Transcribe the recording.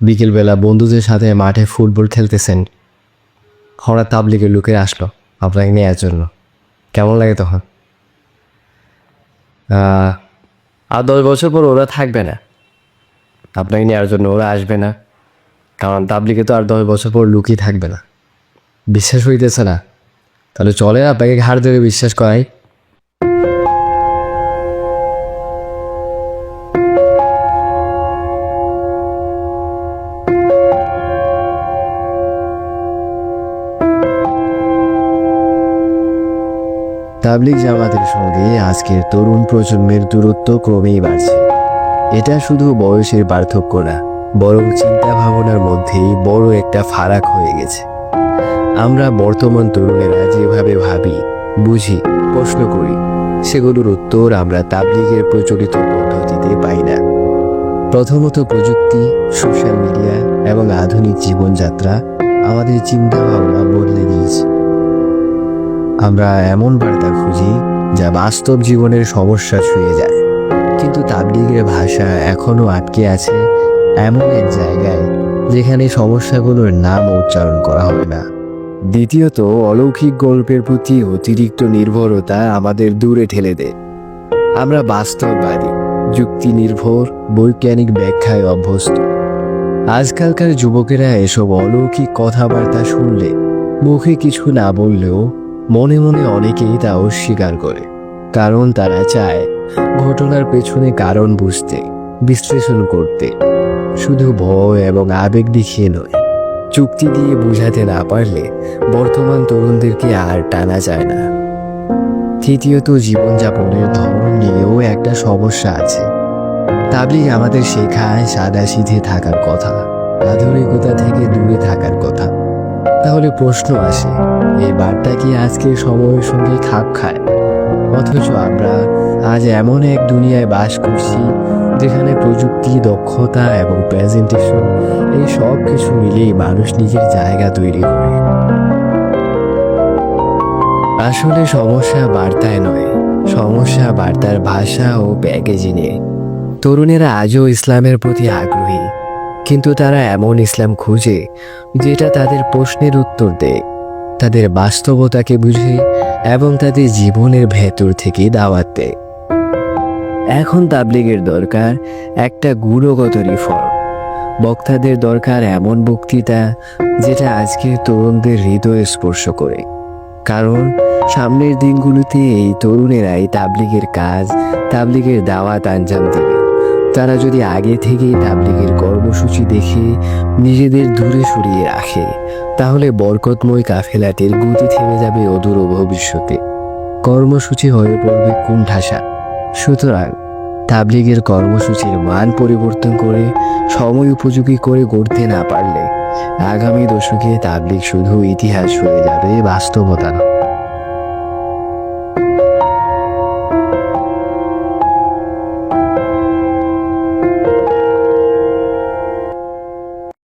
বিকেলবেলা বন্ধুদের সাথে মাঠে ফুটবল খেলতেছেন। হঠাৎ তাবলিগের লোকের আসলো, আপনাকে নেওয়ার জন্য। কেমন লাগে তখন? আর দশ বছর পর ওরা থাকবে না। আপনাকে নেওয়ার জন্য ওরা আসবে না। কারণ তাবলিগে তো আর দশ বছর পর লুকিয়ে থাকবে না। বিশ্বাস হইতেছে না। তাহলে চলে আপনাকে ঘাড় ধরে বিশ্বাস করাই। তাবলিগ জামাতের সঙ্গে আজকের তরুণ প্রজন্মের দূরত্ব ক্রমেই বাড়ছে। এটা শুধু বয়সের পার্থক্য না, বরং চিন্তা ভাবনার মধ্যেই বড় একটা ফারাক হয়ে গেছে। আমরা বর্তমান তরুণেরা যেভাবে ভাবি, বুঝি, প্রশ্ন করি, সেগুলোর উত্তর আমরা তাবলিগের প্রচলিত পদ্ধতিতে পাই না। প্রথমত প্রযুক্তি, সোশ্যাল মিডিয়া এবং আধুনিক জীবনযাত্রা আমাদের চিন্তা ভাবনা বদলে দিয়েছে। আমরা এমন বার্তা খুঁজি যা বাস্তব জীবনের সমস্যা ছুঁয়ে যায়। কিন্তু তাবলিগের ভাষা এখনও আটকে আছে এমন এক জায়গায়, যেখানে সমস্যাগুলোর নাম উচ্চারণ করা হয় না। দ্বিতীয়ত, অলৌকিক গল্পের প্রতি অতিরিক্ত নির্ভরতা আমাদের দূরে ঠেলে দেয়। আমরা বাস্তববাদী যুক্তি নির্ভর বৈজ্ঞানিক ব্যাখ্যায় অভ্যস্ত। আজকালকার যুবকেরা এসব অলৌকিক কথাবার্তা শুনলে, মুখে কিছু না বললেও মনে মনে অনেকেই তা অস্বীকার করে, কারণ তারা চায় ঘটনার পেছনে কারণ বুঝতে, বিশ্লেষণ করতে। শুধু ভয় এবং আবেগ দেখিয়ে নয় চুক্তি দিয়ে বুঝাতে না পারলে বর্তমান তরুণদেরকে আর টানা যায় না। তৃতীয়ত, জীবনযাপনের ধরন নিয়েও একটা সমস্যা আছে। তাবলিগ আমাদের শেখায় সাদা সিধে থাকার কথা, আধুনিকতা থেকে দূরে থাকার কথা। তাহলে প্রশ্ন আসে, এই বার্তা কি আজকের সময়ের সঙ্গে খাপ খায়? অথচ আমরা আজ এমন এক দুনিয়ায় বাস করছি, যেখানে প্রযুক্তি, দক্ষতা এবং প্রেজেন্টেশন এই সব কিছু মিলেই মানুষ নিজের জায়গা তৈরি করে। আসলে সমস্যা বার্তায় নয়, সমস্যা বার্তার ভাষা ও প্যাকেজিংয়ে। তরুণেরা আজও ইসলামের প্রতি আগ্রহী কিন্তু তারা এমন ইসলাম খুঁজে যেটা তাদের প্রশ্নের উত্তর দেয়, তাদের বাস্তবতাকে বুঝে এবং তাদের জীবনের ভেতর থেকে দাওয়াত দেয়। এখন তাবলিগের দরকার একটা গুণগত রিফর্ম বক্তাদের দরকার এমন বক্তৃতা যেটা আজকের তরুণদের হৃদয় স্পর্শ করে। কারণ সামনের দিনগুলোতে এই তরুণেরাই তাবলিগের কাজ, তাবলিগের দাওয়াত আঞ্জাম দেবে। তারা যদি আগে থেকেই তাবলিগের কর্মসূচি দেখে, নিজেদের দূরে সরিয়ে রাখে, তাহলে বরকতময় কাফেলাটির গতি থেমে যাবে অদূর ভবিষ্যতে। কর্মসূচি হয়ে পড়বে কুণ্ঠাসা। সুতরাং তাবলিগের কর্মসূচির মান পরিবর্তন করে, সময় উপযোগী করে গড়তে না পারলে, আগামী দশকে তাবলিগ শুধু ইতিহাস হয়ে যাবে বাস্তবতা নয়।